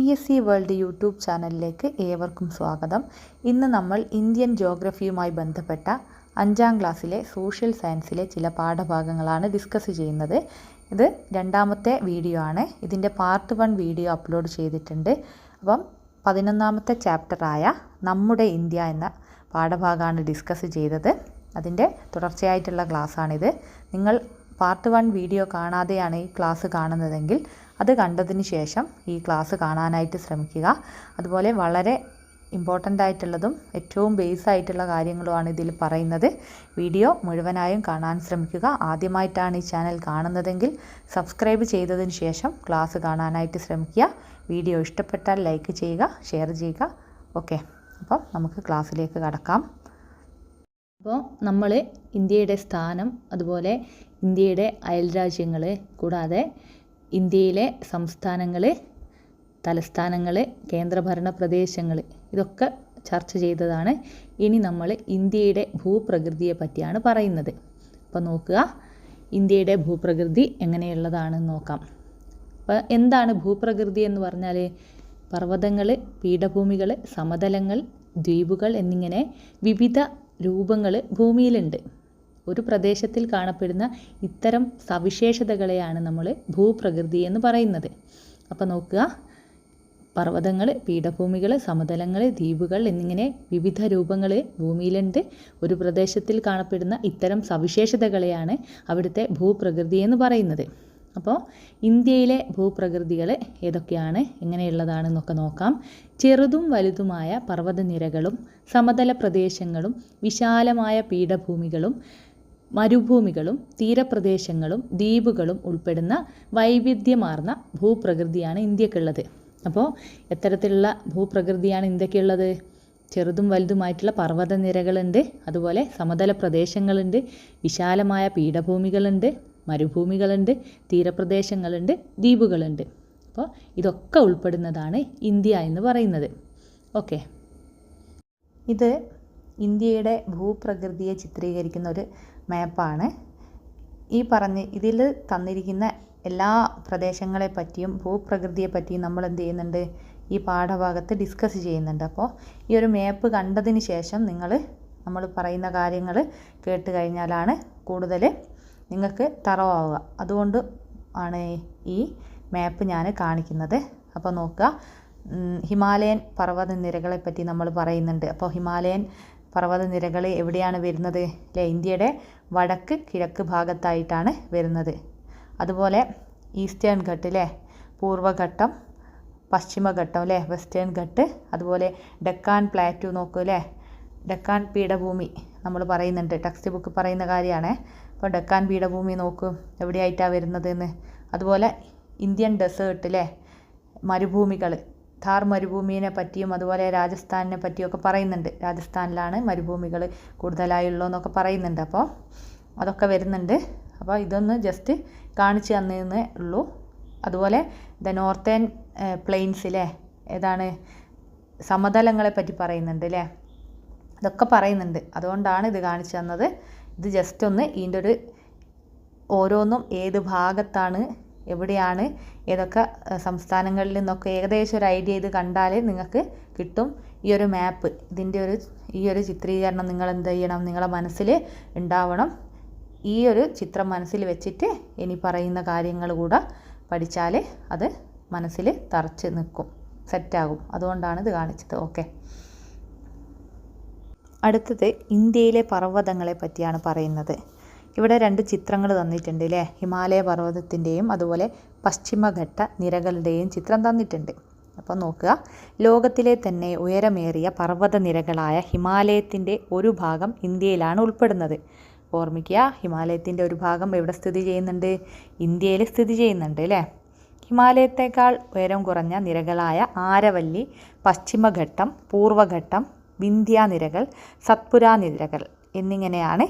P S C world YouTube ചാനലിലേക്ക് ഏവർക്കും സ്വാഗതം. ഇന്ന് നമ്മൾ ഇന്ത്യൻ ജോഗ്രഫിയുമായി ബന്ധപ്പെട്ട അഞ്ചാം ക്ലാസ്സിലെ സോഷ്യൽ സയൻസിലെ ചില പാഠഭാഗങ്ങളാണ് ഡിസ്കസ് ചെയ്യുന്നത്. ഇത് രണ്ടാമത്തെ വീഡിയോ ആണ്. ഇതിന്റെ പാർട്ട് വൺ വീഡിയോ അപ്ലോഡ് ചെയ്തിട്ടുണ്ട്. അപ്പം പതിനൊന്നാമത്തെ ചാപ്റ്ററായ നമ്മുടെ ഇന്ത്യ എന്ന പാഠഭാഗമാണ് ഡിസ്കസ് ചെയ്തത്. അതിന്റെ തുടർച്ചയായിട്ടുള്ള ക്ലാസ്സാണിത്. നിങ്ങൾ പാർട്ട് വൺ വീഡിയോ കാണാതെയാണ് ഈ ക്ലാസ് കാണുന്നതെങ്കിൽ അത് കണ്ടതിന് ശേഷം ഈ ക്ലാസ് കാണാനായിട്ട് ശ്രമിക്കുക. അതുപോലെ വളരെ ഇമ്പോർട്ടന്റ് ആയിട്ടുള്ളതും ഏറ്റവും ബേസ് ആയിട്ടുള്ള കാര്യങ്ങളുമാണ് ഇതിൽ പറയുന്നത്. വീഡിയോ മുഴുവനായും കാണാൻ ശ്രമിക്കുക. ആദ്യമായിട്ടാണ് ഈ ചാനൽ കാണുന്നതെങ്കിൽ സബ്സ്ക്രൈബ് ചെയ്തതിന് ശേഷം ക്ലാസ് കാണാനായിട്ട് ശ്രമിക്കുക. വീഡിയോ ഇഷ്ടപ്പെട്ടാൽ ലൈക്ക് ചെയ്യുക ഷെയർ ചെയ്യുക. ഓക്കെ അപ്പം നമുക്ക് ക്ലാസ്സിലേക്ക് കടക്കാം. അപ്പോൾ നമ്മൾ ഇന്ത്യയുടെ സ്ഥാനം അതുപോലെ ഇന്ത്യയുടെ അയൽരാജ്യങ്ങൾ കൂടാതെ ഇന്ത്യയിലെ സംസ്ഥാനങ്ങൾ തലസ്ഥാനങ്ങൾ കേന്ദ്രഭരണ പ്രദേശങ്ങൾ ഇതൊക്കെ ചർച്ച ചെയ്തതാണ്. ഇനി നമ്മൾ ഇന്ത്യയുടെ ഭൂപ്രകൃതിയെ പറ്റിയാണ് പറയുന്നത്. അപ്പോൾ നോക്കുക ഇന്ത്യയുടെ ഭൂപ്രകൃതി എങ്ങനെയുള്ളതാണെന്ന് നോക്കാം. അപ്പോൾ എന്താണ് ഭൂപ്രകൃതി എന്ന് പറഞ്ഞാൽ പർവതങ്ങൾ പീഠഭൂമികൾ സമതലങ്ങൾ ദ്വീപുകൾ എന്നിങ്ങനെ വിവിധ രൂപങ്ങൾ ഭൂമിയിലുണ്ട്. ഒരു പ്രദേശത്തിൽ കാണപ്പെടുന്ന ഇത്തരം സവിശേഷതകളെയാണ് നമ്മൾ ഭൂപ്രകൃതി എന്ന് പറയുന്നത്. അപ്പോൾ നോക്കുക പർവതങ്ങൾ പീഠഭൂമികൾ സമതലങ്ങൾ ദ്വീപുകൾ എന്നിങ്ങനെ വിവിധ രൂപങ്ങൾ ഭൂമിയിലുണ്ട്. ഒരു പ്രദേശത്തിൽ കാണപ്പെടുന്ന ഇത്തരം സവിശേഷതകളെയാണ് അവിടുത്തെ ഭൂപ്രകൃതി എന്ന് പറയുന്നത്. അപ്പോൾ ഇന്ത്യയിലെ ഭൂപ്രകൃതികൾ ഏതൊക്കെയാണ് എങ്ങനെയുള്ളതാണെന്നൊക്കെ നോക്കാം. ചെറുതും വലുതുമായ പർവതനിരകളും സമതല പ്രദേശങ്ങളും വിശാലമായ പീഠഭൂമികളും മരുഭൂമികളും തീരപ്രദേശങ്ങളും ദ്വീപുകളും ഉൾപ്പെടുന്ന വൈവിധ്യമാർന്ന ഭൂപ്രകൃതിയാണ് ഇന്ത്യക്കുള്ളത്. അപ്പോൾ എത്തരത്തിലുള്ള ഭൂപ്രകൃതിയാണ് ഇന്ത്യക്കുള്ളത്. ചെറുതും വലുതുമായിട്ടുള്ള പർവതനിരകളുണ്ട്. അതുപോലെ സമതല പ്രദേശങ്ങളുണ്ട്. വിശാലമായ പീഠഭൂമികളുണ്ട്. മരുഭൂമികളുണ്ട്. തീരപ്രദേശങ്ങളുണ്ട്. ദ്വീപുകളുണ്ട്. അപ്പോൾ ഇതൊക്കെ ഉൾപ്പെടുന്നതാണ് ഇന്ത്യ എന്ന് പറയുന്നത്. ഓക്കെ. ഇത് ഇന്ത്യയുടെ ഭൂപ്രകൃതിയെ ചിത്രീകരിക്കുന്ന ഒരു മാപ്പാണ് ഈ പറഞ്ഞ് ഇതിൽ തന്നിരിക്കുന്ന എല്ലാ പ്രദേശങ്ങളെ പറ്റിയും ഭൂപ്രകൃതിയെ പറ്റിയും നമ്മൾ എന്ത് ചെയ്യുന്നുണ്ട്? ഈ പാഠഭാഗത്ത് ഡിസ്കസ് ചെയ്യുന്നുണ്ട്. അപ്പോൾ ഈ ഒരു മാപ്പ് കണ്ടതിന് ശേഷം നിങ്ങൾ നമ്മൾ പറയുന്ന കാര്യങ്ങൾ കേട്ട് കഴിഞ്ഞാലാണ് കൂടുതൽ നിങ്ങൾക്ക് തറവാവുക. അതുകൊണ്ട് ആണ് ഈ മാപ്പ് ഞാൻ കാണിക്കുന്നത്. അപ്പോൾ നോക്കുക. ഹിമാലയൻ പർവത നിരകളെ പറ്റി നമ്മൾ പറയുന്നുണ്ട്. അപ്പോൾ ഹിമാലയൻ പർവത നിരകൾ എവിടെയാണ് വരുന്നത്? അല്ലേ ഇന്ത്യയുടെ വടക്ക് കിഴക്ക് ഭാഗത്തായിട്ടാണ് വരുന്നത്. അതുപോലെ ഈസ്റ്റേൺ ഘട്ട് അല്ലേ പൂർവഘട്ടം പശ്ചിമഘട്ടം അല്ലേ വെസ്റ്റേൺ ഘട്ട് അതുപോലെ ഡെക്കാൻ പ്ലാറ്റു നോക്കൂ അല്ലേ ഡെക്കാൻ പീഠഭൂമി നമ്മൾ പറയുന്നുണ്ട്. ടെക്സ്റ്റ് ബുക്ക് പറയുന്ന കാര്യമാണ്. അപ്പോൾ ഡെക്കാൻ പീഠഭൂമി നോക്കൂ എവിടെയായിട്ടാണ് വരുന്നത് എന്ന് അതുപോലെ ഇന്ത്യൻ ഡെസേർട്ട് അല്ലേ മരുഭൂമികൾ ഥാർ മരുഭൂമിയെ പറ്റിയും അതുപോലെ രാജസ്ഥാനിനെ പറ്റിയൊക്കെ പറയുന്നുണ്ട്. രാജസ്ഥാനിലാണ് മരുഭൂമികൾ കൂടുതലായുള്ളതെന്നൊക്കെ പറയുന്നുണ്ട്. അപ്പോൾ അതൊക്കെ വരുന്നുണ്ട്. അപ്പോൾ ഇതൊന്ന് ജസ്റ്റ് കാണിച്ചു തന്നേ ഉള്ളൂ. അതുപോലെ ദ നോർത്തേൺ പ്ലെയിൻസിലെ ഏതാണ്? സമതലങ്ങളെ പറ്റി പറയുന്നുണ്ട് അല്ലേ ഇതൊക്കെ പറയുന്നുണ്ട്. അതുകൊണ്ടാണ് ഇത് കാണിച്ചു തന്നത്. ഇത് ജസ്റ്റ് ഒന്ന് ഇതിന്റെ ഒരു ഓരോന്നും ഏത് ഭാഗത്താണ് എവിടെയാണ് ഏതൊക്കെ സംസ്ഥാനങ്ങളിൽ നിന്നൊക്കെ ഏകദേശം ഒരു ഐഡിയ ഇത് കണ്ടാൽ നിങ്ങൾക്ക് കിട്ടും. ഈ ഒരു മാപ്പ് ഇതിന്റെ ഒരു ഈ ഒരു ചിത്രീകരണം നിങ്ങൾ എന്ത് ചെയ്യണം നിങ്ങളെ മനസ്സിൽ ഉണ്ടാവണം. ഈ ഒരു ചിത്രം മനസ്സിൽ വെച്ചിട്ട് ഇനി പറയുന്ന കാര്യങ്ങൾ കൂടെ പഠിച്ചാൽ അത് മനസ്സിൽ തറച്ച് നിൽക്കും സെറ്റാകും. അതുകൊണ്ടാണ് ഇത് കാണിച്ചത്. ഓക്കെ. അടുത്തത് ഇന്ത്യയിലെ പർവതങ്ങളെ പറ്റിയാണ് പറയുന്നത്. ഇവിടെ രണ്ട് ചിത്രങ്ങൾ തന്നിട്ടുണ്ട് അല്ലേ ഹിമാലയ പർവതത്തിന്റെയും അതുപോലെ പശ്ചിമഘട്ട നിരകളുടെയും ചിത്രം തന്നിട്ടുണ്ട്. അപ്പോൾ നോക്കുക. ലോകത്തിലെ തന്നെ ഉയരമേറിയ പർവത നിരകളായ ഹിമാലയത്തിന്റെ ഒരു ഭാഗം ഇന്ത്യയിലാണ് ഉൾപ്പെടുന്നത്. ഓർമ്മിക്കുക ഹിമാലയത്തിന്റെ ഒരു ഭാഗം എവിടെ സ്ഥിതി ചെയ്യുന്നുണ്ട്? ഇന്ത്യയിൽ സ്ഥിതി ചെയ്യുന്നുണ്ട് അല്ലേ ഹിമാലയത്തേക്കാൾ ഉയരം കുറഞ്ഞ നിരകളായ ആരവല്ലി പശ്ചിമഘട്ടം പൂർവഘട്ടം വിന്ധ്യ സത്പുരാനിരകൾ സത്പുര നിരകൾ എന്നിങ്ങനെയാണ്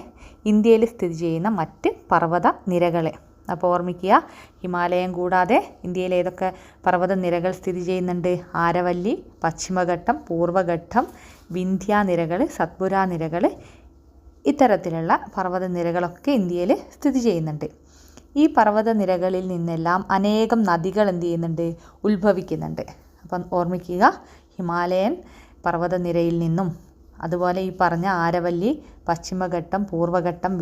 ഇന്ത്യയിൽ സ്ഥിതി ചെയ്യുന്ന മറ്റ് പർവത നിരകളെ. അപ്പോൾ ഓർമ്മിക്കുക ഹിമാലയം കൂടാതെ ഇന്ത്യയിൽ ഏതൊക്കെ പർവത നിരകൾ സ്ഥിതി ചെയ്യുന്നുണ്ട്? ആരവല്ലി പശ്ചിമഘട്ടം പൂർവഘട്ടം വിന്ധ്യ നിരകൾ സത്പുര നിരകൾ ഇത്തരത്തിലുള്ള പർവത നിരകളൊക്കെ ഇന്ത്യയിൽ സ്ഥിതി ചെയ്യുന്നുണ്ട്. ഈ പർവത നിരകളിൽ നിന്നെല്ലാം അനേകം നദികൾ എന്ത് ചെയ്യുന്നുണ്ട്? ഉത്ഭവിക്കുന്നുണ്ട്. അപ്പം ഓർമ്മിക്കുക ഹിമാലയൻ പർവതനിരയിൽ നിന്നും അതുപോലെ ഈ പറഞ്ഞ ആരവല്ലി പശ്ചിമഘട്ടം പൂർവഘട്ടം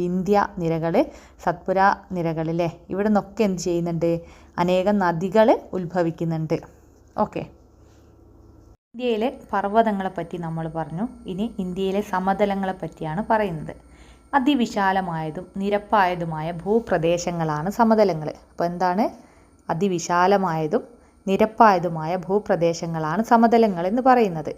വിന്ധ്യ നിരകൾ സത്പുര നിരകളിലെ ഇവിടെ നിന്നൊക്കെ എന്ത് ചെയ്യുന്നുണ്ട്? അനേകം നദികൾ ഉത്ഭവിക്കുന്നുണ്ട്. ഓക്കെ. ഇന്ത്യയിലെ പർവതങ്ങളെ പറ്റി നമ്മൾ പറഞ്ഞു. ഇനി ഇന്ത്യയിലെ സമതലങ്ങളെ പറ്റിയാണ് പറയുന്നത്. അതിവിശാലമായതും നിരപ്പായതുമായ ഭൂപ്രദേശങ്ങളാണ് സമതലങ്ങൾ അപ്പോൾ എന്താണ്? അതിവിശാലമായതും നിരപ്പായതുമായ ഭൂപ്രദേശങ്ങളാണ് സമതലങ്ങൾ എന്ന് പറയുന്നത്.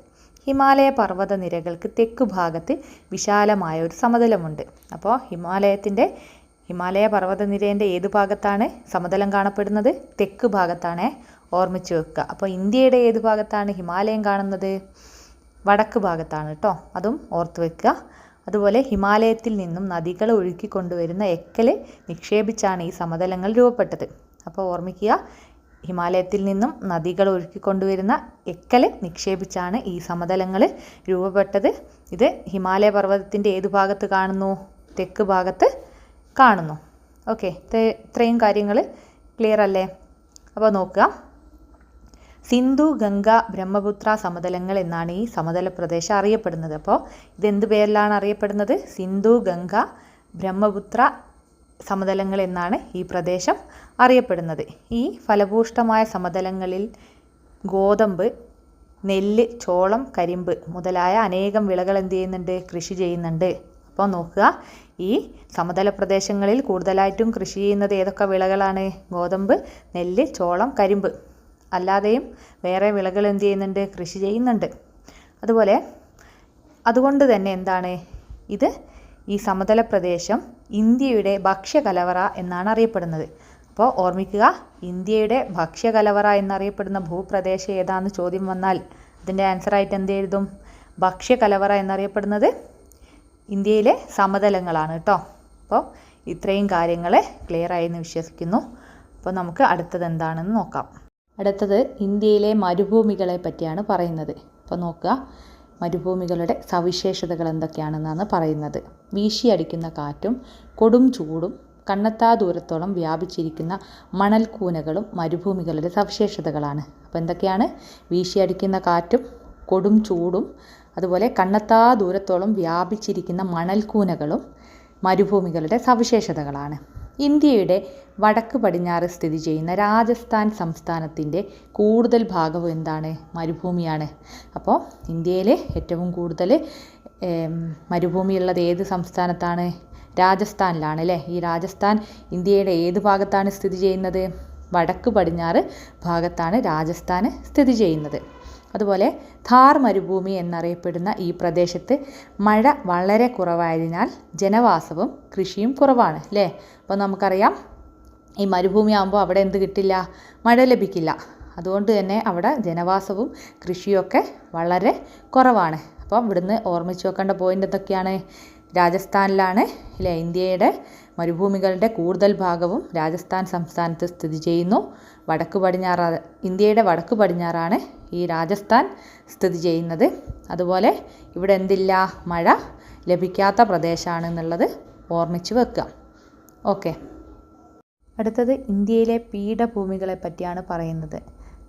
ഹിമാലയ പർവത നിരകൾക്ക് തെക്ക് ഭാഗത്ത് വിശാലമായ ഒരു സമതലമുണ്ട്. അപ്പോൾ ഹിമാലയത്തിന്റെ ഹിമാലയ പർവതനിരേന്റെ ഏത് ഭാഗത്താണ് സമതലം കാണപ്പെടുന്നത്? തെക്ക് ഭാഗത്താണ് ഓർമ്മിച്ച് വെക്കുക. അപ്പോൾ ഇന്ത്യയുടെ ഏത് ഭാഗത്താണ് ഹിമാലയം കാണുന്നത്? വടക്ക് ഭാഗത്താണ് കേട്ടോ അതും ഓർത്ത് വെക്കുക. അതുപോലെ ഹിമാലയത്തിൽ നിന്നും നദികൾ ഒഴുക്കിക്കൊണ്ടുവരുന്ന എക്കൽ നിക്ഷേപിച്ചാണ് ഈ സമതലങ്ങൾ രൂപപ്പെട്ടത്. അപ്പോൾ ഓർമ്മിക്കുക ഹിമാലയത്തിൽ നിന്നും നദികൾ ഒഴുക്കിക്കൊണ്ടുവരുന്ന എക്കൽ നിക്ഷേപിച്ചാണ് ഈ സമതലങ്ങൾ രൂപപ്പെട്ടത്. ഇത് ഹിമാലയ പർവതത്തിന്റെ ഏത് ഭാഗത്ത് കാണുന്നു? തെക്ക് ഭാഗത്ത് കാണുന്നു. ഓക്കെ ഇത്രയും കാര്യങ്ങൾ ക്ലിയർ അല്ലേ? അപ്പോൾ നോക്കുക. സിന്ധു ഗംഗ ബ്രഹ്മപുത്ര സമതലങ്ങൾ എന്നാണ് ഈ സമതല പ്രദേശം അറിയപ്പെടുന്നത്. അപ്പോൾ ഇതെന്ത് പേരിലാണ് അറിയപ്പെടുന്നത്? സിന്ധു ഗംഗ ബ്രഹ്മപുത്ര സമതലങ്ങൾ എന്നാണ് ഈ പ്രദേശം അറിയപ്പെടുന്നത്. ഈ ഫലഭൂഷ്ടമായ സമതലങ്ങളിൽ ഗോതമ്പ് നെല്ല് ചോളം കരിമ്പ് മുതലായ അനേകം വിളകൾ എന്ത് ചെയ്യുന്നുണ്ട്? കൃഷി ചെയ്യുന്നുണ്ട്. അപ്പോൾ നോക്കുക ഈ സമതല പ്രദേശങ്ങളിൽ കൂടുതലായിട്ടും കൃഷി ചെയ്യുന്നത് ഏതൊക്കെ വിളകളാണ്? ഗോതമ്പ് നെല്ല് ചോളം കരിമ്പ്. അല്ലാതെയും വേറെ വിളകൾ എന്ത് ചെയ്യുന്നുണ്ട്? കൃഷി ചെയ്യുന്നുണ്ട്. അതുപോലെ അതുകൊണ്ട് തന്നെ എന്താണ്? ഇത് ഈ സമതല പ്രദേശം ഇന്ത്യയുടെ ഭക്ഷ്യകലവറ എന്നാണ് അറിയപ്പെടുന്നത്. അപ്പോൾ ഓർമ്മിക്കുക ഇന്ത്യയുടെ ഭക്ഷ്യകലവറ എന്നറിയപ്പെടുന്ന ഭൂപ്രദേശം ഏതാണെന്ന് ചോദ്യം വന്നാൽ അതിന്റെ ആൻസറായിട്ട് എന്ത് എഴുതും? ഭക്ഷ്യകലവറ എന്നറിയപ്പെടുന്നത് ഇന്ത്യയിലെ സമതലങ്ങളാണ് കേട്ടോ അപ്പോൾ ഇത്രയും കാര്യങ്ങൾ ക്ലിയർ എന്ന് വിശ്വസിക്കുന്നു. അപ്പോൾ നമുക്ക് അടുത്തത് എന്താണെന്ന് നോക്കാം. അടുത്തത് ഇന്ത്യയിലെ മരുഭൂമികളെ പറ്റിയാണ് പറയുന്നത്. അപ്പോൾ നോക്കുക. മരുഭൂമികളുടെ സവിശേഷതകൾ എന്തൊക്കെയാണെന്നാണ് പറയുന്നത്. വീശിയടിക്കുന്ന കാറ്റും കൊടും ചൂടും കണ്ണെത്താ ദൂരത്തോളം വ്യാപിച്ചിരിക്കുന്ന മണൽക്കൂനകളും മരുഭൂമികളുടെ സവിശേഷതകളാണ്. അപ്പോൾ എന്തൊക്കെയാണ്? വീശിയടിക്കുന്ന കാറ്റും കൊടും ചൂടും അതുപോലെ കണ്ണെത്താ ദൂരത്തോളം വ്യാപിച്ചിരിക്കുന്ന മണൽക്കൂനകളും മരുഭൂമികളുടെ സവിശേഷതകളാണ്. ഇന്ത്യയുടെ വടക്ക് പടിഞ്ഞാറ് സ്ഥിതി ചെയ്യുന്ന രാജസ്ഥാൻ സംസ്ഥാനത്തിന്റെ കൂടുതൽ ഭാഗവും എന്താണ്? മരുഭൂമിയാണ്. അപ്പോൾ ഇന്ത്യയിലെ ഏറ്റവും കൂടുതൽ മരുഭൂമിയുള്ളത് ഏത് സംസ്ഥാനത്താണ്? രാജസ്ഥാനിലാണ് അല്ലേ? ഈ രാജസ്ഥാൻ ഇന്ത്യയുടെ ഏത് ഭാഗത്താണ് സ്ഥിതി ചെയ്യുന്നത്? വടക്ക് പടിഞ്ഞാറ് ഭാഗത്താണ് രാജസ്ഥാൻ സ്ഥിതി ചെയ്യുന്നത്. അതുപോലെ ഥാർ മരുഭൂമി എന്നറിയപ്പെടുന്ന ഈ പ്രദേശത്ത് മഴ വളരെ കുറവായതിനാൽ ജനവാസവും കൃഷിയും കുറവാണ് അല്ലേ? അപ്പോൾ നമുക്കറിയാം ഈ മരുഭൂമി ആകുമ്പോൾ അവിടെ എന്ത് കിട്ടില്ല? മഴ ലഭിക്കില്ല. അതുകൊണ്ട് തന്നെ അവിടെ ജനവാസവും കൃഷിയൊക്കെ വളരെ കുറവാണ്. അപ്പോൾ ഇവിടുന്ന് ഓർമ്മിച്ച് വെക്കേണ്ട പോയിന്റ് എന്തൊക്കെയാണ്? രാജസ്ഥാനിലാണ് അല്ലേ? ഇന്ത്യയുടെ മരുഭൂമികളുടെ കൂടുതൽ ഭാഗവും രാജസ്ഥാൻ സംസ്ഥാനത്ത് സ്ഥിതി ചെയ്യുന്നു. വടക്ക് പടിഞ്ഞാറ് ഇന്ത്യയുടെ വടക്ക് പടിഞ്ഞാറാണ് ഈ രാജസ്ഥാൻ സ്ഥിതി ചെയ്യുന്നത്. അതുപോലെ ഇവിടെ എന്തില്ല? മഴ ലഭിക്കാത്ത പ്രദേശമാണ് എന്നുള്ളത് ഓർമ്മിച്ച് വെക്കുക ഓക്കെ. അടുത്തത് ഇന്ത്യയിലെ പീഠഭൂമികളെ പറ്റിയാണ് പറയുന്നത്.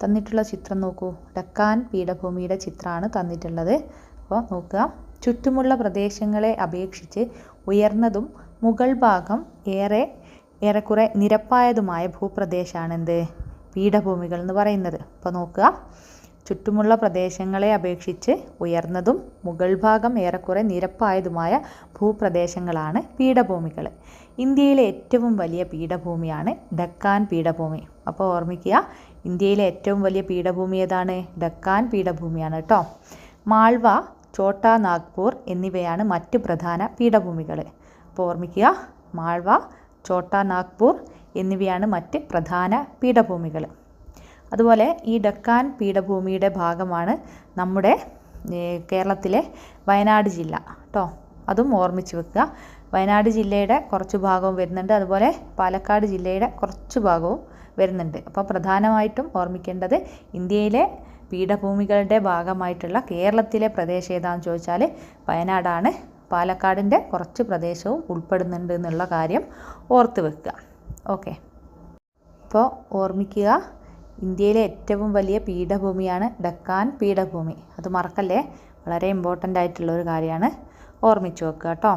തന്നിട്ടുള്ള ചിത്രം നോക്കൂ. ഡക്കാൻ പീഠഭൂമിയുടെ ചിത്രമാണ് തന്നിട്ടുള്ളത്. അപ്പോൾ നോക്കുക. ചുറ്റുമുള്ള പ്രദേശങ്ങളെ അപേക്ഷിച്ച് ഉയർന്നതും മുകൾ ഭാഗം ഏറെ ഏറെക്കുറെ നിരപ്പായതുമായ ഭൂപ്രദേശമാണ് എന്ത് പീഠഭൂമികൾ എന്ന് പറയുന്നത്. അപ്പോൾ നോക്കുക. ചുറ്റുമുള്ള പ്രദേശങ്ങളെ അപേക്ഷിച്ച് ഉയർന്നതും മുഗൾ ഭാഗം ഏറെക്കുറെ നിരപ്പായതുമായ ഭൂപ്രദേശങ്ങളാണ് പീഠഭൂമികൾ ഇന്ത്യയിലെ ഏറ്റവും വലിയ പീഠഭൂമിയാണ് ഡക്കാൻ പീഠഭൂമി. അപ്പോൾ ഓർമ്മിക്കുക ഇന്ത്യയിലെ ഏറ്റവും വലിയ പീഠഭൂമി ഏതാണ്? ഡക്കാൻ പീഠഭൂമിയാണ് കേട്ടോ മാൾവ ഛോട്ടാ നാഗ്പൂർ എന്നിവയാണ് മറ്റ് പ്രധാന പീഠഭൂമികൾ അപ്പോൾ ഓർമ്മിക്കുക മാൾവ ഛോട്ടാ നാഗ്പൂർ എന്നിവയാണ് മറ്റ് പ്രധാന പീഠഭൂമികൾ അതുപോലെ ഈ ഡക്കാൻ പീഠഭൂമിയുടെ ഭാഗമാണ് നമ്മുടെ കേരളത്തിലെ വയനാട് ജില്ല. കേട്ടോ അതും ഓർമ്മിച്ച് വെക്കുക. വയനാട് ജില്ലയുടെ കുറച്ച് ഭാഗവും വരുന്നുണ്ട്. അതുപോലെ പാലക്കാട് ജില്ലയുടെ കുറച്ച് ഭാഗവും വരുന്നുണ്ട്. അപ്പോൾ പ്രധാനമായിട്ടും ഓർമ്മിക്കേണ്ടത് ഇന്ത്യയിലെ പീഠഭൂമികളുടെ ഭാഗമായിട്ടുള്ള കേരളത്തിലെ പ്രദേശം ഏതാണെന്ന് ചോദിച്ചാൽ വയനാടാണ്. പാലക്കാടിന്റെ കുറച്ച് പ്രദേശവും ഉൾപ്പെടുന്നുണ്ട് എന്നുള്ള കാര്യം ഓർത്ത് വെക്കുക. ഓക്കെ. അപ്പോൾ ഓർമ്മിക്കുക. ഇന്ത്യയിലെ ഏറ്റവും വലിയ പീഠഭൂമിയാണ് ഡക്കാൻ പീഠഭൂമി. അത് മറക്കല്ലേ? വളരെ ഇമ്പോർട്ടന്റ് ആയിട്ടുള്ള ഒരു കാര്യമാണ്. ഓർമ്മിച്ചു വെക്കുക കേട്ടോ.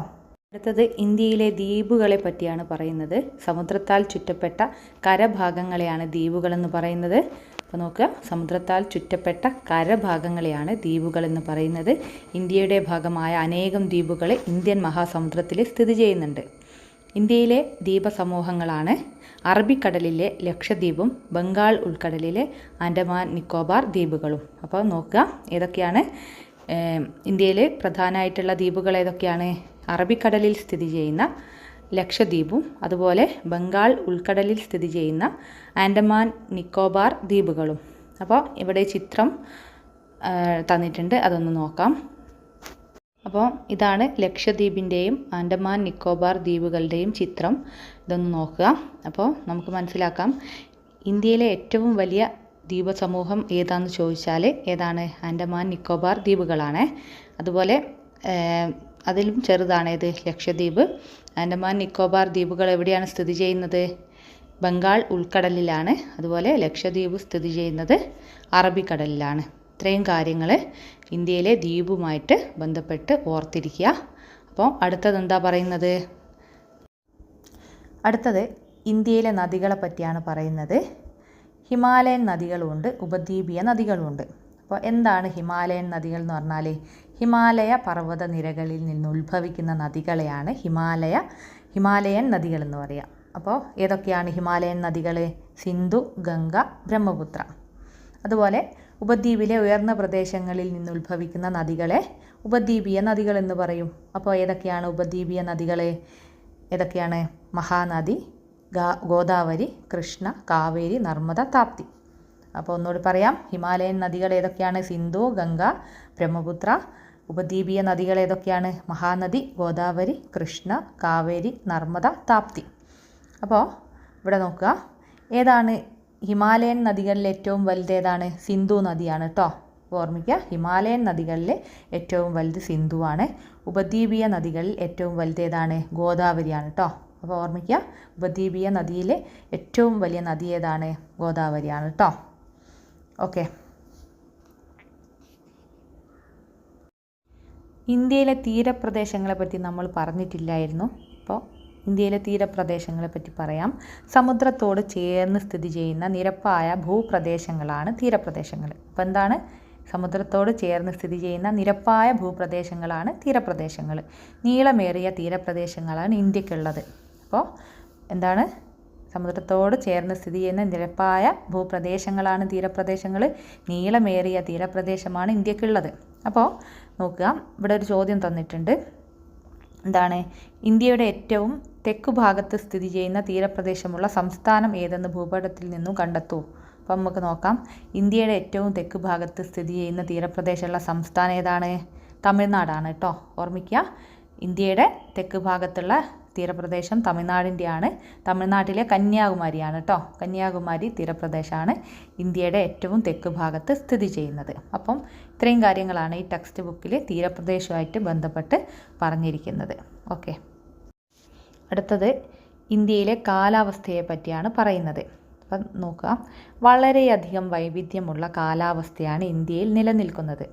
അടുത്തത് ഇന്ത്യയിലെ ദ്വീപുകളെ പറ്റിയാണ് പറയുന്നത്. സമുദ്രത്താൽ ചുറ്റപ്പെട്ട കരഭാഗങ്ങളെയാണ് ദ്വീപുകളെന്ന് പറയുന്നത്. അപ്പോൾ നോക്കുക സമുദ്രത്താൽ ചുറ്റപ്പെട്ട കരഭാഗങ്ങളെയാണ് ദ്വീപുകൾ എന്ന് പറയുന്നത്. ഇന്ത്യയുടെ ഭാഗമായ അനേകം ദ്വീപുകൾ ഇന്ത്യൻ മഹാസമുദ്രത്തിൽ സ്ഥിതി ചെയ്യുന്നുണ്ട്. ഇന്ത്യയിലെ ദ്വീപസമൂഹങ്ങളാണ് അറബിക്കടലിലെ ലക്ഷദ്വീപും ബംഗാൾ ഉൾക്കടലിലെ ആൻഡമാൻ നിക്കോബാർ ദ്വീപുകളും. അപ്പോൾ നോക്കുക ഏതൊക്കെയാണ് ഇന്ത്യയിൽ പ്രധാനമായിട്ടുള്ള ദ്വീപുകൾ ഏതൊക്കെയാണ്? അറബിക്കടലിൽ സ്ഥിതി ചെയ്യുന്ന ലക്ഷദ്വീപും അതുപോലെ ബംഗാൾ ഉൾക്കടലിൽ സ്ഥിതി ചെയ്യുന്ന ആൻഡമാൻ നിക്കോബാർ ദ്വീപുകളും. അപ്പോൾ ഇവിടെ ചിത്രം തന്നിട്ടുണ്ട്. അതൊന്ന് നോക്കാം. അപ്പോൾ ഇതാണ് ലക്ഷദ്വീപിന്റെയും ആൻഡമാൻ നിക്കോബാർ ദ്വീപുകളുടെയും ചിത്രം. ഇതൊന്ന് നോക്കുക. അപ്പോൾ നമുക്ക് മനസ്സിലാക്കാം ഇന്ത്യയിലെ ഏറ്റവും വലിയ ദ്വീപ സമൂഹം ഏതാണെന്ന് ചോദിച്ചാൽ ഏതാണ്? ആൻഡമാൻ നിക്കോബാർ ദ്വീപുകളാണ്. അതുപോലെ അതിലും ചെറുതാണ് ഏത്? ലക്ഷദ്വീപ്. ആൻഡമാൻ നിക്കോബാർ ദ്വീപുകൾ എവിടെയാണ് സ്ഥിതി ചെയ്യുന്നത്? ബംഗാൾ ഉൾക്കടലിലാണ്. അതുപോലെ ലക്ഷദ്വീപ് സ്ഥിതി ചെയ്യുന്നത് അറബിക്കടലിലാണ്. ഇത്രയും കാര്യങ്ങൾ ഇന്ത്യയിലെ ദ്വീപുമായിട്ട് ബന്ധപ്പെട്ട് ഓർത്തിരിക്കുക. അപ്പോൾ അടുത്തത് എന്താ പറയുന്നത്? അടുത്തത് ഇന്ത്യയിലെ നദികളെ പറ്റിയാണ് പറയുന്നത്. ഹിമാലയൻ നദികളുമുണ്ട് ഉപദ്വീപീയ നദികളുമുണ്ട് അപ്പോൾ എന്താണ് ഹിമാലയൻ നദികൾ എന്ന് പറഞ്ഞാൽ ഹിമാലയ പർവത നിരകളിൽ നിന്ന് ഉത്ഭവിക്കുന്ന നദികളെയാണ് ഹിമാലയ ഹിമാലയൻ നദികൾ എന്ന് പറയുക അപ്പോൾ ഏതൊക്കെയാണ് ഹിമാലയൻ നദികൾ സിന്ധു ഗംഗ ബ്രഹ്മപുത്ര. അതുപോലെ ഉപദ്വീപിലെ ഉയർന്ന പ്രദേശങ്ങളിൽ നിന്ന് ഉത്ഭവിക്കുന്ന നദികളെ ഉപദ്വീപീയ നദികൾ എന്ന് പറയും. അപ്പോൾ ഏതൊക്കെയാണ് ഉപദ്വീപീയ നദികൾ ഏതൊക്കെയാണ്? മഹാനദി ഗോദാവരി കൃഷ്ണ കാവേരി നർമ്മദ താപ്തി. അപ്പോൾ ഒന്നുകൂടി പറയാം. ഹിമാലയൻ നദികൾ ഏതൊക്കെയാണ്? സിന്ധു ഗംഗ ബ്രഹ്മപുത്ര. ഉപദ്വീപീയ നദികൾ ഏതൊക്കെയാണ്? മഹാനദി ഗോദാവരി കൃഷ്ണ കാവേരി നർമ്മദ താപ്തി. അപ്പോൾ ഇവിടെ നോക്കുക. ഏതാണ് ഹിമാലയൻ നദികളിൽ ഏറ്റവും വലുത് ഏതാണ് സിന്ധു നദിയാണ് കേട്ടോ ഓർമ്മിക്കുക ഹിമാലയൻ നദികളിലെ ഏറ്റവും വലുത് സിന്ധുവാണ്. ഉപദ്വീപീയ നദികളിൽ ഏറ്റവും വലുത് ഏതാണ് ഗോദാവരിയാണ് കേട്ടോ അപ്പോൾ ഓർമ്മിക്കുക ഉപദ്വീപീയ നദിയിലെ ഏറ്റവും വലിയ നദി ഏതാണ്? ഗോദാവരിയാണ് കേട്ടോ ഓക്കെ. ഇന്ത്യയിലെ തീരപ്രദേശങ്ങളെ പറ്റി നമ്മൾ പറഞ്ഞിട്ടില്ലായിരുന്നു. ഇന്ത്യയിലെ തീരപ്രദേശങ്ങളെ പറ്റി പറയാം. സമുദ്രത്തോട് ചേർന്ന് സ്ഥിതി ചെയ്യുന്ന നിരപ്പായ ഭൂപ്രദേശങ്ങളാണ് തീരപ്രദേശങ്ങൾ. അപ്പോൾ എന്താണ്? സമുദ്രത്തോട് ചേർന്ന് സ്ഥിതി ചെയ്യുന്ന നിരപ്പായ ഭൂപ്രദേശങ്ങളാണ് തീരപ്രദേശങ്ങൾ. നീളമേറിയ തീരപ്രദേശങ്ങളാണ് ഇന്ത്യക്കുള്ളത്. അപ്പോൾ എന്താണ്? സമുദ്രത്തോട് ചേർന്ന് സ്ഥിതി ചെയ്യുന്ന നിരപ്പായ ഭൂപ്രദേശങ്ങളാണ് തീരപ്രദേശങ്ങൾ. നീളമേറിയ തീരപ്രദേശമാണ് ഇന്ത്യക്കുള്ളത്. അപ്പോൾ നോക്കുക. ഇവിടെ ഒരു ചോദ്യം തന്നിട്ടുണ്ട്. എന്താണ്? ഇന്ത്യയുടെ ഏറ്റവും തെക്കു ഭാഗത്ത് സ്ഥിതി ചെയ്യുന്ന തീരപ്രദേശമുള്ള സംസ്ഥാനം ഏതെന്ന് ഭൂപടത്തിൽ നിന്നും കണ്ടെത്തൂ. അപ്പം നമുക്ക് നോക്കാം. ഇന്ത്യയുടെ ഏറ്റവും തെക്ക് ഭാഗത്ത് സ്ഥിതി ചെയ്യുന്ന തീരപ്രദേശമുള്ള സംസ്ഥാനം ഏതാണ്? തമിഴ്നാടാണ് കേട്ടോ ഓർമ്മിക്കുക. ഇന്ത്യയുടെ തെക്ക് ഭാഗത്തുള്ള തീരപ്രദേശം തമിഴ്നാടിന്റെയാണ്. തമിഴ്നാട്ടിലെ കന്യാകുമാരിയാണ് കേട്ടോ കന്യാകുമാരി തീരപ്രദേശമാണ് ഇന്ത്യയുടെ ഏറ്റവും തെക്ക് ഭാഗത്ത് സ്ഥിതി ചെയ്യുന്നത്. അപ്പം ഇത്രയും കാര്യങ്ങളാണ് ഈ ടെക്സ്റ്റ് ബുക്കിൽ തീരപ്രദേശമായിട്ട് ബന്ധപ്പെട്ട് പറഞ്ഞിരിക്കുന്നത്. ഓക്കെ. അടുത്തത് ഇന്ത്യയിലെ കാലാവസ്ഥയെ പറ്റിയാണ് പറയുന്നത്. അപ്പം നോക്കുക. വളരെയധികം വൈവിധ്യമുള്ള കാലാവസ്ഥയാണ് ഇന്ത്യയിൽ നിലനിൽക്കുന്നത്.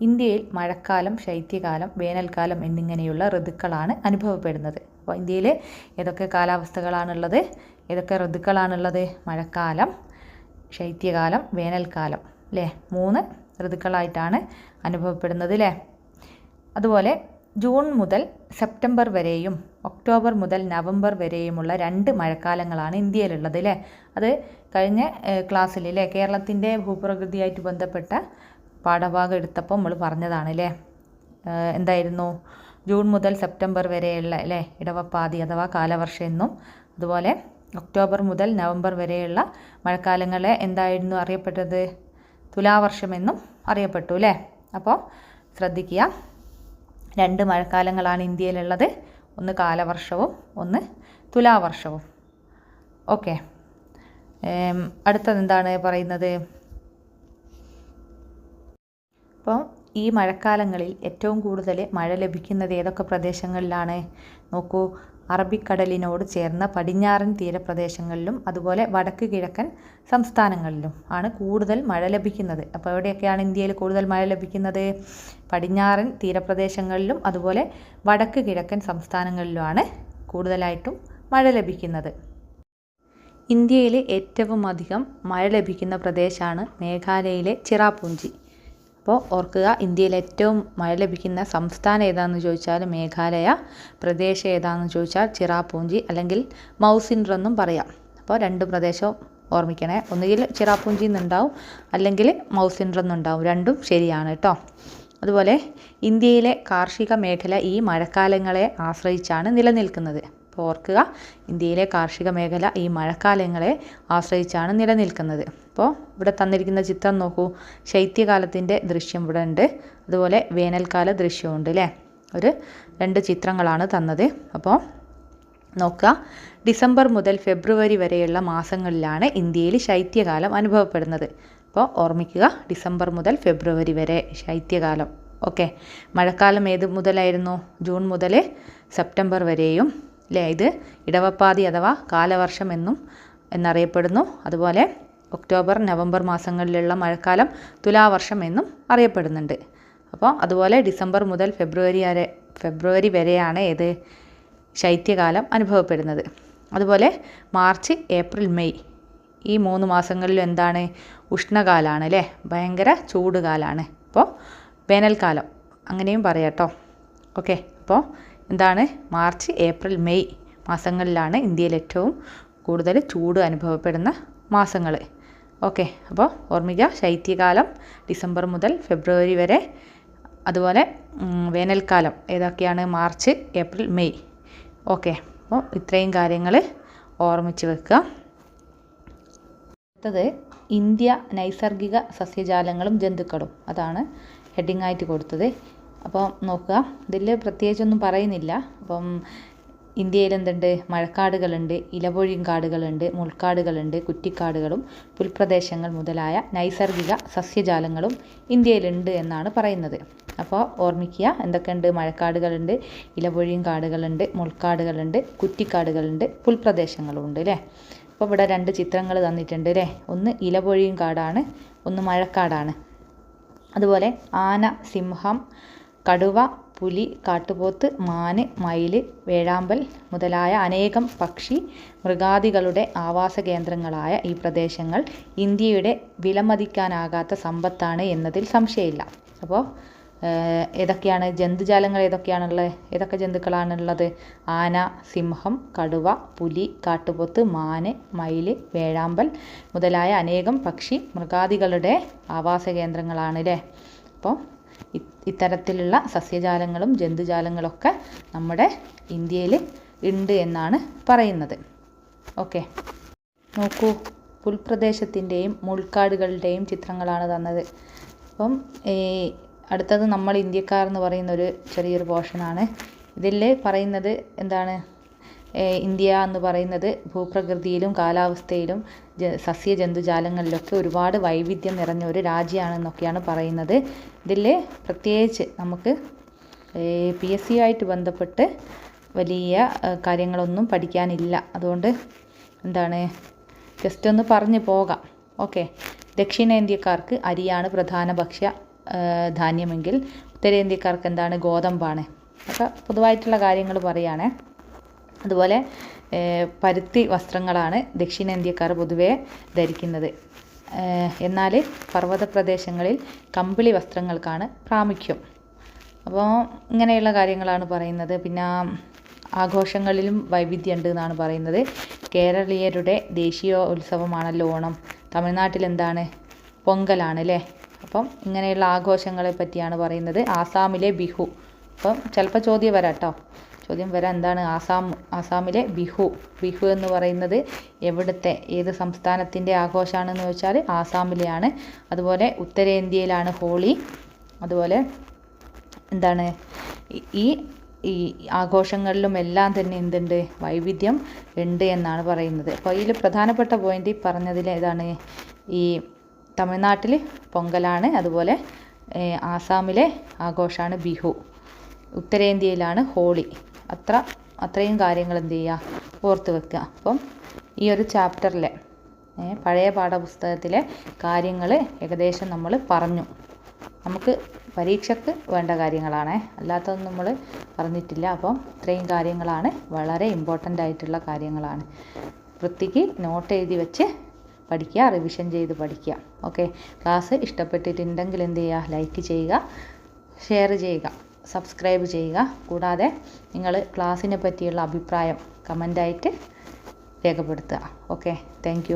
ഇന്ത്യയിൽ മഴക്കാലം ശൈത്യകാലം വേനൽക്കാലം എന്നിങ്ങനെയുള്ള ഋതുക്കളാണ് അനുഭവപ്പെടുന്നത്. അപ്പോൾ ഇന്ത്യയിൽ ഏതൊക്കെ കാലാവസ്ഥകളാണുള്ളത്? ഏതൊക്കെ ഋതുക്കളാണുള്ളത്? മഴക്കാലം ശൈത്യകാലം വേനൽക്കാലം അല്ലേ മൂന്ന് ഋതുക്കളായിട്ടാണ് അനുഭവപ്പെടുന്നത് അല്ലേ അതുപോലെ ജൂൺ മുതൽ സെപ്റ്റംബർ വരെയും ഒക്ടോബർ മുതൽ നവംബർ വരെയുമുള്ള രണ്ട് മഴക്കാലങ്ങളാണ് ഇന്ത്യയിലുള്ളത് അല്ലേ അത് കഴിഞ്ഞ ക്ലാസ്സിൽ അല്ലേ കേരളത്തിന്റെ ഭൂപ്രകൃതിയായിട്ട് ബന്ധപ്പെട്ട പാഠഭാഗം എടുത്തപ്പോൾ നമ്മൾ പറഞ്ഞതാണ് അല്ലേ എന്തായിരുന്നു? ജൂൺ മുതൽ സെപ്റ്റംബർ വരെയുള്ള അല്ലേ ഇടവപ്പാതി അഥവാ കാലവർഷം എന്നും അതുപോലെ ഒക്ടോബർ മുതൽ നവംബർ വരെയുള്ള മഴക്കാലങ്ങളെ എന്തായിരുന്നു അറിയപ്പെട്ടത്? തുലാവർഷമെന്നും അറിയപ്പെട്ടു അല്ലേ അപ്പോൾ ശ്രദ്ധിക്കുക. രണ്ട് മഴക്കാലങ്ങളാണ് ഇന്ത്യയിലുള്ളത്. ഒന്ന് കാലവർഷവും ഒന്ന് തുലാവർഷവും. ഓക്കെ. അടുത്തത് എന്താണ് പറയുന്നത്? അപ്പോൾ ഈ മഴക്കാലങ്ങളിൽ ഏറ്റവും കൂടുതൽ മഴ ലഭിക്കുന്നത് ഏതൊക്കെ പ്രദേശങ്ങളിലാണ്? നോക്കൂ അറബിക്കടലിനോട് ചേർന്ന പടിഞ്ഞാറൻ തീരപ്രദേശങ്ങളിലും അതുപോലെ വടക്ക് കിഴക്കൻ സംസ്ഥാനങ്ങളിലും ആണ് കൂടുതൽ മഴ ലഭിക്കുന്നത്. അപ്പോൾ എവിടെയൊക്കെയാണ് ഇന്ത്യയിൽ കൂടുതൽ മഴ ലഭിക്കുന്നത്? പടിഞ്ഞാറൻ തീരപ്രദേശങ്ങളിലും അതുപോലെ വടക്ക് കിഴക്കൻ സംസ്ഥാനങ്ങളിലുമാണ് കൂടുതലായിട്ടും മഴ ലഭിക്കുന്നത്. ഇന്ത്യയിലെ ഏറ്റവും അധികം മഴ ലഭിക്കുന്ന പ്രദേശമാണ് മേഘാലയയിലെ ചിറാപുഞ്ചി. അപ്പോൾ ഓർക്കുക ഇന്ത്യയിൽ ഏറ്റവും മഴ ലഭിക്കുന്ന സംസ്ഥാനം ഏതാണെന്ന് ചോദിച്ചാൽ മേഘാലയ പ്രദേശം ഏതാണെന്ന് ചോദിച്ചാൽ ചിറാപൂഞ്ചി അല്ലെങ്കിൽ മൗസിൻഡർ എന്നും പറയാം. അപ്പോൾ രണ്ട് പ്രദേശവും ഓർമ്മിക്കണേ. ഒന്നുകിൽ ചിറാപൂഞ്ചി എന്നുണ്ടാവും അല്ലെങ്കിൽ മൗസിൻഡർ എന്നുണ്ടാവും. രണ്ടും ശരിയാണ് കേട്ടോ. അതുപോലെ ഇന്ത്യയിലെ കാർഷിക മേഖല ഈ മഴക്കാലങ്ങളെ ആശ്രയിച്ചാണ് നിലനിൽക്കുന്നത്. അപ്പോൾ ഓർക്കുക ഇന്ത്യയിലെ കാർഷിക മേഖല ഈ മഴക്കാലങ്ങളെ ആശ്രയിച്ചാണ് നിലനിൽക്കുന്നത്. അപ്പോൾ ഇവിടെ തന്നിരിക്കുന്ന ചിത്രം നോക്കൂ. ശൈത്യകാലത്തിന്റെ ദൃശ്യം ഇവിടെ ഉണ്ട്. അതുപോലെ വേനൽക്കാല ദൃശ്യമുണ്ട് അല്ലേ? ഒരു രണ്ട് ചിത്രങ്ങളാണ് തന്നത്. അപ്പോൾ നോക്കുക. ഡിസംബർ മുതൽ ഫെബ്രുവരി വരെയുള്ള മാസങ്ങളിലാണ് ഇന്ത്യയിൽ ശൈത്യകാലം അനുഭവപ്പെടുന്നത്. അപ്പോൾ ഓർമ്മിക്കുക ഡിസംബർ മുതൽ ഫെബ്രുവരി വരെ ശൈത്യകാലം. ഓക്കെ. മഴക്കാലം ഏത് മുതലായിരുന്നു? ജൂൺ മുതൽ സെപ്റ്റംബർ വരെയും അല്ലേ ഇത് ഇടവപ്പാതി അഥവാ കാലവർഷം എന്നും എന്നറിയപ്പെടുന്നു. അതുപോലെ ഒക്ടോബർ നവംബർ മാസങ്ങളിലുള്ള മഴക്കാലം തുലാവർഷം എന്നും അറിയപ്പെടുന്നുണ്ട്. അപ്പോൾ അതുപോലെ ഡിസംബർ മുതൽ ഫെബ്രുവരി വരെ ഫെബ്രുവരി വരെയാണ് ഏത് ശൈത്യകാലം അനുഭവപ്പെടുന്നത്. അതുപോലെ മാർച്ച് ഏപ്രിൽ മെയ് ഈ മൂന്ന് മാസങ്ങളിൽ എന്താണ്? ഉഷ്ണകാലമാണ് അല്ലേ ഭയങ്കര ചൂടുകാലമാണ് അപ്പോൾ വേനൽക്കാലം അങ്ങനെയും പറയാം കേട്ടോ. ഓക്കെ. അപ്പോൾ എന്താണ്? മാർച്ച് ഏപ്രിൽ മെയ് മാസങ്ങളിലാണ് ഇന്ത്യയിൽ ഏറ്റവും കൂടുതൽ ചൂട് അനുഭവപ്പെടുന്ന മാസങ്ങൾ. ഓക്കെ അപ്പോൾ ഓർമ്മിക്കുക ശൈത്യകാലം ഡിസംബർ മുതൽ ഫെബ്രുവരി വരെ അതുപോലെ വേനൽക്കാലം ഏതൊക്കെയാണ്? March April May. ഓക്കെ അപ്പോൾ ഇത്രയും കാര്യങ്ങൾ ഓർമ്മിച്ച് വെക്കുക. അടുത്തത് ഇന്ത്യ നൈസർഗിക സസ്യജാലങ്ങളും ജന്തുക്കളും. അതാണ് ഹെഡിങ് ആയിട്ട് കൊടുത്തത്. അപ്പോൾ നോക്കുക. ഇതിൽ പ്രത്യേകിച്ചൊന്നും പറയുന്നില്ല. അപ്പം ഇന്ത്യയിൽ എന്തുണ്ട് മഴക്കാടുകളുണ്ട് ഇലപൊഴിയും കാടുകളുണ്ട് മുൾക്കാടുകളുണ്ട് കുറ്റിക്കാടുകളും പുൽപ്രദേശങ്ങൾ മുതലായ നൈസർഗിക സസ്യജാലങ്ങളും ഇന്ത്യയിലുണ്ട് എന്നാണ് പറയുന്നത്. അപ്പോൾ ഓർമ്മിക്കുക എന്തൊക്കെയുണ്ട്? മഴക്കാടുകളുണ്ട് ഇലപൊഴിയും കാടുകളുണ്ട് മുൾക്കാടുകളുണ്ട് കുറ്റിക്കാടുകളുണ്ട് പുൽപ്രദേശങ്ങളുണ്ട് അല്ലേ? അപ്പോൾ ഇവിടെ രണ്ട് ചിത്രങ്ങൾ തന്നിട്ടുണ്ട് അല്ലേ? ഒന്ന് ഇലപൊഴിയും കാടാണ് ഒന്ന് മഴക്കാടാണ്. അതുപോലെ ആന സിംഹം കടുവ പുലി കാട്ടുപോത്ത് മാന് മയിൽ വേഴാമ്പൽ മുതലായ അനേകം പക്ഷി മൃഗാദികളുടെ ആവാസ കേന്ദ്രങ്ങളായ ഈ പ്രദേശങ്ങൾ ഇന്ത്യയുടെ വിലമതിക്കാനാകാത്ത സമ്പത്താണ് എന്നതിൽ സംശയമില്ല. അപ്പോൾ ഏതൊക്കെയാണ് ജന്തുജാലങ്ങൾ ഏതൊക്കെയാണുള്ളത് ഏതൊക്കെ ജന്തുക്കളാണുള്ളത്? ആന സിംഹം കടുവ പുലി കാട്ടുപോത്ത് മാന് മയിൽ വേഴാമ്പൽ മുതലായ അനേകം പക്ഷി മൃഗാദികളുടെ ആവാസ കേന്ദ്രങ്ങളാണ് അല്ലേ അപ്പോൾ ഇത്തരത്തിലുള്ള സസ്യജാലങ്ങളും ജന്തുജാലങ്ങളൊക്കെ നമ്മുടെ ഇന്ത്യയിൽ ഉണ്ട് എന്നാണ് പറയുന്നത്. ഓക്കെ. നോക്കൂ പുൽപ്രദേശത്തിന്റെയും മുൾക്കാടുകളുടെയും ചിത്രങ്ങളാണ് തന്നത്. അപ്പം അടുത്തത് നമ്മൾ ഇന്ത്യക്കാർ എന്ന് പറയുന്ന ഒരു ചെറിയൊരു പോർഷനാണ്. ഇതിൽ പറയുന്നത് എന്താണ്? ഇന്ത്യ എന്ന് പറയുന്നത് ഭൂപ്രകൃതിയിലും കാലാവസ്ഥയിലും സസ്യ ജന്തുജാലങ്ങളിലൊക്കെ ഒരുപാട് വൈവിധ്യം നിറഞ്ഞ ഒരു രാജ്യമാണെന്നൊക്കെയാണ് പറയുന്നത്. ഇതിൽ പ്രത്യേകിച്ച് നമുക്ക് പി എസ് സി ആയിട്ട് ബന്ധപ്പെട്ട് വലിയ കാര്യങ്ങളൊന്നും പഠിക്കാനില്ല. അതുകൊണ്ട് എന്താണ് ജസ്റ്റ് ഒന്ന് പറഞ്ഞു പോകാം. ഓക്കെ. ദക്ഷിണേന്ത്യക്കാർക്ക് അരിയാണ് പ്രധാന ഭക്ഷ്യ ധാന്യമെങ്കിൽ ഉത്തരേന്ത്യക്കാർക്ക് എന്താണ് ഗോതമ്പാണ്. അപ്പോൾ പൊതുവായിട്ടുള്ള കാര്യങ്ങൾ പറയുകയാണേ അതുപോലെ പരുത്തി വസ്ത്രങ്ങളാണ് ദക്ഷിണേന്ത്യക്കാർ പൊതുവെ ധരിക്കുന്നത്. എന്നാൽ പർവത പ്രദേശങ്ങളിൽ കമ്പിളി വസ്ത്രങ്ങൾക്കാണ് പ്രാമുഖ്യം. അപ്പോൾ ഇങ്ങനെയുള്ള കാര്യങ്ങളാണ് പറയുന്നത്. പിന്നെ ആഘോഷങ്ങളിലും വൈവിധ്യം ഉണ്ട് എന്നാണ് പറയുന്നത്. കേരളീയരുടെ ദേശീയ ഉത്സവമാണല്ലോ ഓണം. തമിഴ്നാട്ടിൽ എന്താണ്? പൊങ്കലാണ് അല്ലേ? അപ്പം ഇങ്ങനെയുള്ള ആഘോഷങ്ങളെ പറ്റിയാണ് പറയുന്നത്. ആസാമിലെ ബിഹു. അപ്പം ചിലപ്പോൾ ചോദ്യം വരാം കേട്ടോ ചോദ്യം വരാം എന്താണ്? ആസാം ആസാമിലെ ബിഹു. ബിഹു എന്ന് പറയുന്നത് എവിടുത്തെ ഏത് സംസ്ഥാനത്തിന്റെ ആഘോഷമാണെന്ന് വെച്ചാൽ ആസാമിലെയാണ്. അതുപോലെ ഉത്തരേന്ത്യയിലാണ് ഹോളി. അതുപോലെ എന്താണ്? ഈ ഈ ആഘോഷങ്ങളിലും എല്ലാം തന്നെ എന്തുണ്ട്? വൈവിധ്യം ഉണ്ട് എന്നാണ് പറയുന്നത്. അപ്പോൾ ഇതിൽ പ്രധാനപ്പെട്ട പോയിന്റ് പറഞ്ഞതിൽ ഏതാണ്? ഈ തമിഴ്നാട്ടിൽ പൊങ്കലാണ്. അതുപോലെ ആസാമിലെ ആഘോഷമാണ് ബിഹു. ഉത്തരേന്ത്യയിലാണ് ഹോളി. അത്ര അത്രയും കാര്യങ്ങൾ എന്ത് ചെയ്യുക ഓർത്ത് വെക്കുക അപ്പം ഈ ഒരു ചാപ്റ്ററിലെ പഴയ പാഠപുസ്തകത്തിലെ കാര്യങ്ങൾ ഏകദേശം നമ്മൾ പറഞ്ഞു. നമുക്ക് പരീക്ഷയ്ക്ക് വേണ്ട കാര്യങ്ങളാണ്. അല്ലാത്തതൊന്നും നമ്മൾ പറഞ്ഞിട്ടില്ല. അപ്പം ഇത്രയും കാര്യങ്ങളാണ് വളരെ ഇമ്പോർട്ടന്റ് ആയിട്ടുള്ള കാര്യങ്ങളാണ്. വൃത്തിക്ക് നോട്ട് എഴുതി വെച്ച് പഠിക്കുക റിവിഷൻ ചെയ്ത് പഠിക്കുക. ഓക്കെ ക്ലാസ് ഇഷ്ടപ്പെട്ടിട്ടുണ്ടെങ്കിൽ എന്ത് ചെയ്യുക? ലൈക്ക് ചെയ്യുക ഷെയർ ചെയ്യുക. സബ്സ്ക്രൈബ് ചെയ്യുക. കൂടാതെ നിങ്ങൾ ക്ലാസ്സിനെ പറ്റിയുള്ള അഭിപ്രായം കമന്റായിട്ട് രേഖപ്പെടുത്തുക. Okay thank